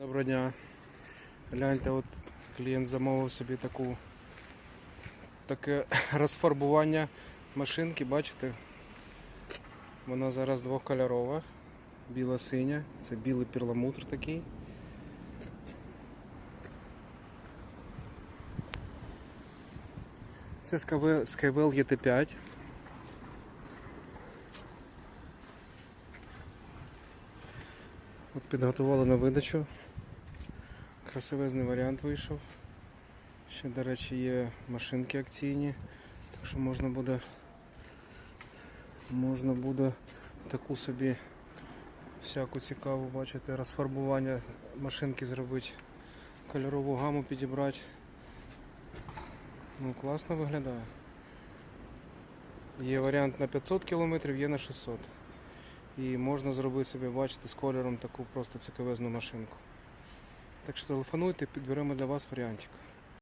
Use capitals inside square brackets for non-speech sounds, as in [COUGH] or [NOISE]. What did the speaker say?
Доброго дня. Гляньте, от клієнт замовив собі таку таке [LAUGHS] розфарбування машинки, бачите? Вона зараз двохкольорова, біла-синя, це білий перламутр такий. Це Skywell Skywell GT5. От підготували на видачу. Красивезний варіант вийшов. Ще, до речі, є машинки акційні, так що можна буде можна буде таку собі всяку цікаву бачити, розфарбування машинки зробити, кольорову гаму підібрати. Ну, класно виглядає. Є варіант на 500 км, є на 600 і можна зробити собі, бачите, з кольором таку просто цікавезну машинку. Так що телефонуйте, підберемо для вас варіантик.